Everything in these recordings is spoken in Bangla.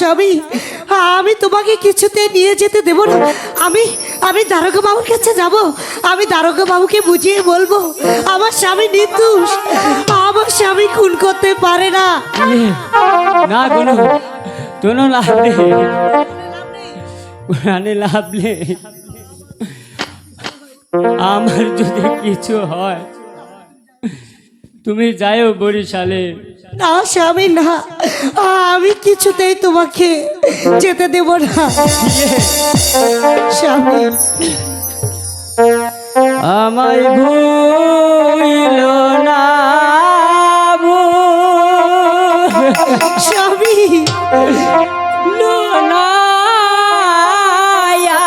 স্বামী, আমি তোমাকে কিছুতে নিয়ে যেতে দেব না। আমি আমি দারোগা বাবুর কাছে যাব। আমি দারোগা বাবুকে বুঝিয়ে বলব, আমার স্বামী নির্দোষ। আমার স্বামী খুন করতে পারে না। না কোনো কোনো লাভ নেই। কোরআনে লাভ নেই। আমার যদি কিছু হয় তুমি যাইও বরিশালে। না স্বামী না। আমি কিছুতেই তোমাকে যেতে দেব না। স্বামী। আমায় ভুল না স্বামী।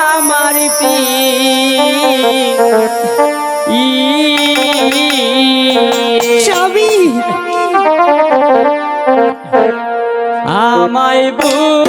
আমার পি আমায় বুই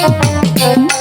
Thank you.